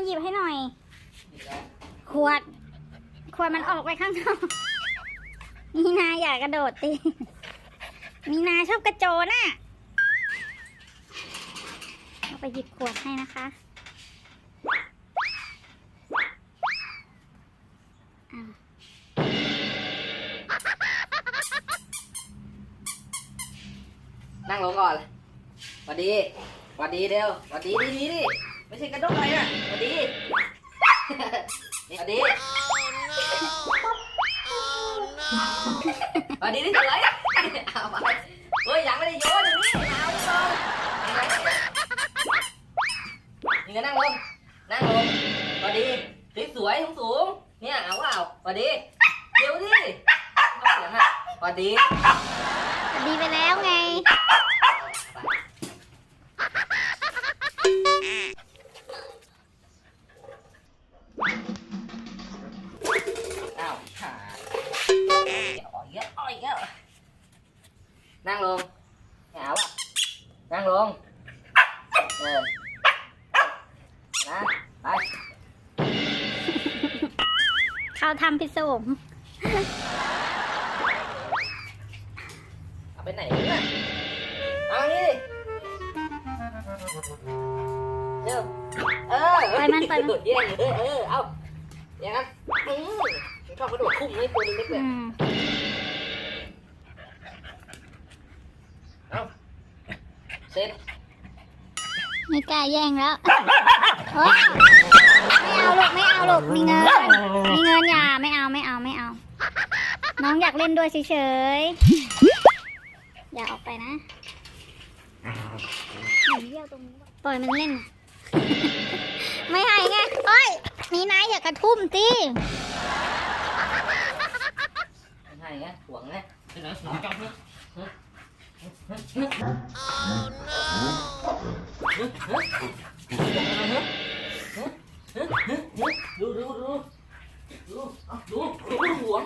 มาหยิบให้หน่อย ขวด ขวดมันออกไปข้างนอกมีนาอย่ากระโดดตีมีนาชอบกระโจนอะเอาไปหยิบขวดให้นะคะอะนั่งลงก่อนสวัสดีสวัสดีเร็วสวัสดีดีดีดิ ไม่ใช่กระโดดอะไรน่ะสวัสดีนี่สวัสดีสวัสดีนี่ทำไรเอามาเฮ้ยยังไม่ได้โยนอยู่นี่เอาดิก่อนนี่ไงนั่งลงนั่งลงสวัสดีสวยๆสูงๆเนี่ยเอาเปล่าสวัสดีเดี๋ยวดิเอาเสียงอะสวัสดีสวัสดีไปแล้วไง นั่งลงเหงาอะนั่งลงเออนะไปเข้าทำพิศวงเอาไปไหนเนี่ยเอางี้เร็วเออไปมันไปมันโดดแย่งอยู่เลยเออเอาอย่างนั้นอืมฉันชอบกระโดดคุ้มเลยตัวเล็กๆเลอืยมเอา เสร็จไม่กล้าแย่งแล้วเฮ้ยไม่เอาลูกไม่เอาลูกมีเงินมีเงินอย่าไม่เอาไม่เอาไม่เอา น้องอยากเล่นด้วยเฉยๆอย่าออกไปนะหนีเยี่ยวตรงนี้ปล่อยมันเล่นน่ะไม่ให้ไงเอ้ยนี่นายอย่ากระทุ่มสิไม่ให้ไงห่วงไง ดูดูดูดูเอาดูดูห่ว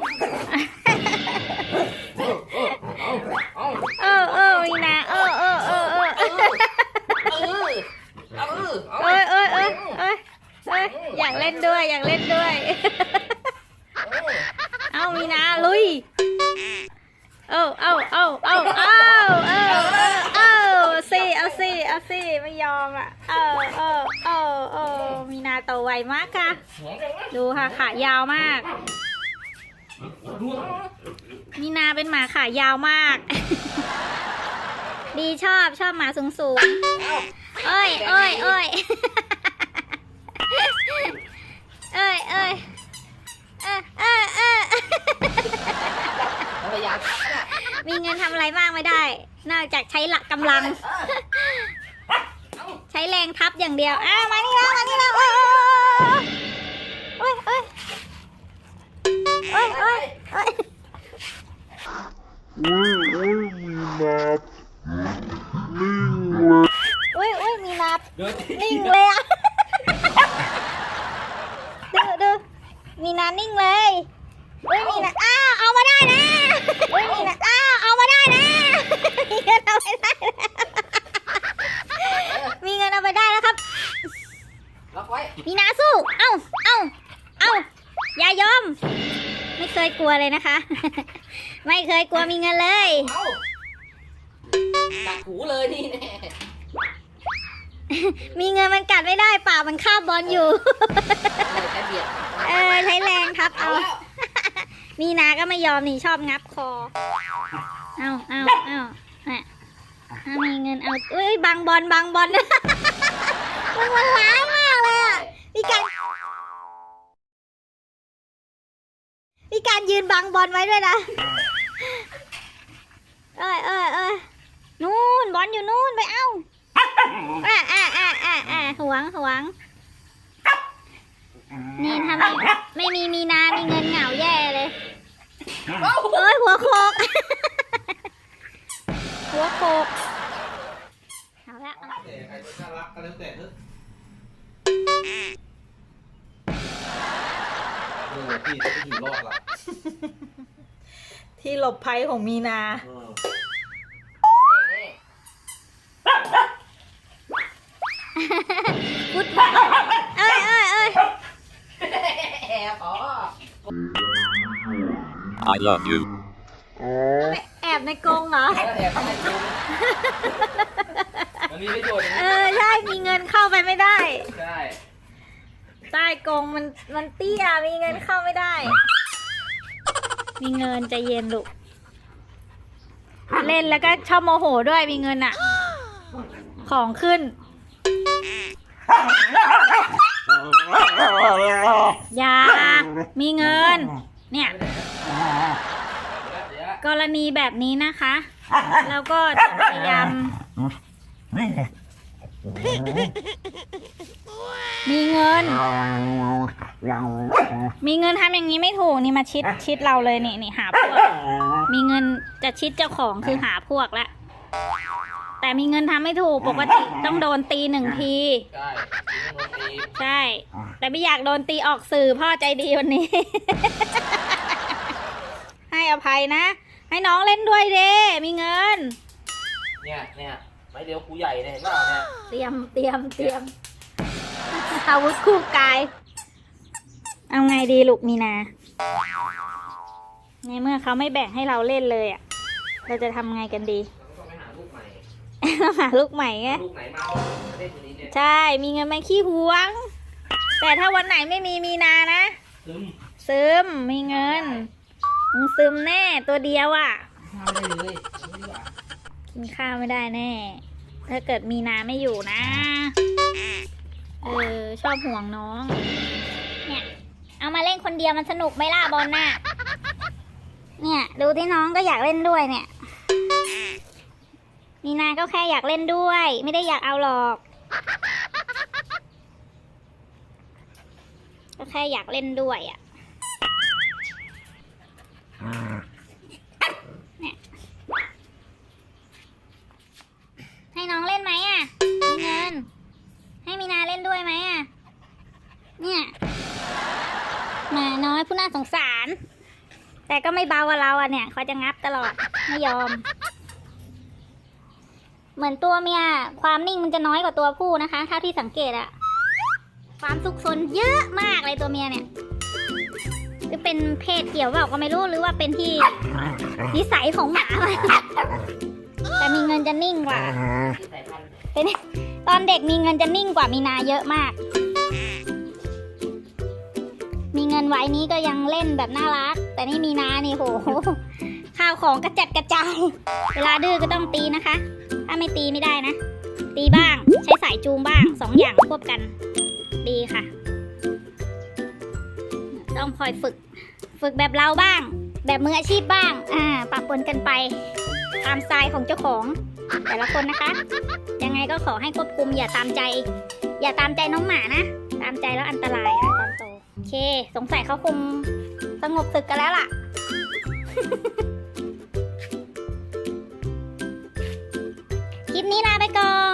เอาสิเอาสิไม่ยอมอะ เอาเอาเอาเอามีนาโตไวมากค่ะ ดูค่ะขายาวมาก มีนาเป็นหมาขายาวมาก ดีชอบชอบหมาสูงสูงๆเอ้ยเอ้ยเอ้ยเอ้ยเอ้ยเอ้ยเอ้ยเอ้ยพยายามทับนะมีเงินทำอะไรมากไม่ได้ นอกจากใช้หลักกำลังใช้ แรงทับอย่างเดียว อ้าวมานี่แล้วมานี่แล้วโอ้ยโอ้ยโอ้ยโอ้ยโอ้ย Ui, ui, minap. Ningle. โอ้ยโอ้ยมีนับเดินนิ่งเลยอะดูดูมีนานิ่งเลยเฮ้ยมีนาอ้าวเอามาได้นะเฮ้ยมีนา ยกลัวเลยนะคะ ไม่เคยกลัวมีเงินเลย เอากัดหูเลยนี่แน่มีเงินมันกัดไม่ได้ป่ากมันคาบบอลอยู่เลยแค่เบียดเออใช้แรงทับเอาเอา แล้วมีนาก็ไม่ยอมนี่ชอบงับคอ เอาเอาเอาน่ะถ้ามีเงินเอาเอ้ยบังบอลบังบอลมันมันล้ามาก การยืนบังบอลไว้ด้วยนะเอ้ยเอ้ยเอ้ยนู่นบอลอยู่นู่นไปเอาอ่าอ่าอ่าอ่าอ่าหวงหวงนี่ถ้าไม่ไม่มีมีนา มีเงินเหงาแย่เลยเอาเอ้ยหัวโคกหหัวโขกเอาละเอาแต่ใครจะน่ารักก็แล้วแต่เถอะเออพี่จะไม่อยู่รอดละ ที่หลบภัยของมีนา เออนี่พุดเอ้ยเอ้ยเอ้ยแอบอ๋อ I love you. แอบในกรงเหรอแล้วแอบทำไมจริงมันมีประโยชน์เออใช่มีเงินเข้าไปไม่ได้ ใช่ ใต้กรงมันมันเตี้ยมีเงินเข้าไม่ได้ มีเงินใจเย็นลูก เล่นแล้วก็ชอบโมโหด้วยมีเงินอะของขึ้น อย่า มีเงิน เนี่ยเดี๋ยวกรณีแบบนี้นะคะ แล้วก็จะพยายาม มีเงินมีเงินทำอย่างนี้ไม่ถูกนี่มาชิดชิดเราเลยนี่นี่หาพวก มีเงินจะชิดเจ้าของคือหาพวกละแต่มีเงินทำไม่ถูกปกติต้องโดนตีหนึ่งที ใช่ต้องลงตีใช่ แต่ไม่อยากโดนตีออกสื่อพ่อใจดีวันนี้ ให้อภัยนะ ให้น้องเล่นด้วยเด้มีเงิน เนี่ยเนี่ยไม้เดียวครูใหญ่เนี่ยเห็นเปล่าเนี่ย เตรียมเตรียมเตรียมอาวุธคู่กาย เอาไงดีลูกมีนา ในเมื่อเขาไม่แบ่งให้เราเล่นเลยอะ เราจะทำไงกันดีเราก็ต้องไปหาลูกใหม่หาลูกใหม่ไง ลูกไหนมาเอาเล่นตัวนี้เนี่ยใช่ มีเงินมาขี้หวง แต่ถ้าวันไหนไม่มีมีนานะ ซึมซึมมีเงิน มึงซึมแน่ตัวเดียวอะ ทำได้เลยไม่ดีกว่ากินข้าวไม่ได้แน่ ถ้าเกิดมีนาไม่อยู่นะ เออ ชอบห่วงน้อง เอามาเล่นคนเดียวมันสนุกไหมล่ะบอลน่ะ เนี่ย ดูที่น้องก็อยากเล่นด้วยเนี่ยมีนาก็แค่อยากเล่นด้วย ไม่ได้อยากเอาหรอก ก็แค่อยากเล่นด้วยอะให้น้องเล่นไหมอะมีเงินให้มีนาเล่นด้วยไหมอะ เนี่ย หมาน้อยผู้น่าสงสาร แต่ก็ไม่เบากว่าเราอะเนี่ยเขาจะงับตลอดไม่ยอม เหมือนตัวเมียความนิ่งมันจะน้อยกว่าตัวผู้นะคะเท่าที่สังเกตอะความซุกซนเยอะมากเลยตัวเมียเนี่ยหรือเป็นเพศเกี่ยวเปล่าก็ไม่รู้หรือว่าเป็นที่นิสัยของหมามันแต่มีเงินจะนิ่งกว่าที่สายพันธุ์เป็นตอนเด็กมีเงินจะนิ่งกว่ามีนาเยอะมาก มีเงินไว้นี้ก็ยังเล่นแบบน่ารัก แต่นี่มีนานี่โห ข้าวของกระจัดกระจาย เวลาดื้อก็ต้องตีนะคะ ถ้าไม่ตีไม่ได้นะ ตีบ้าง ใช้สายจูงบ้างสองอย่างควบกัน ดีค่ะ ต้องคอยฝึก ฝึกแบบเราบ้าง แบบมืออาชีพบ้าง อ่าปะปนกันไป ตามสไตล์ของเจ้าของ แต่ละคนนะคะ ยังไงก็ขอให้ควบคุมอย่าตามใจ อย่าตามใจน้องหมานะ ตามใจแล้วอันตรายค่ะ เค สงสัยเขาคงสงบศึกกันแล้วล่ะ คลิปนี้ลาไปก่อน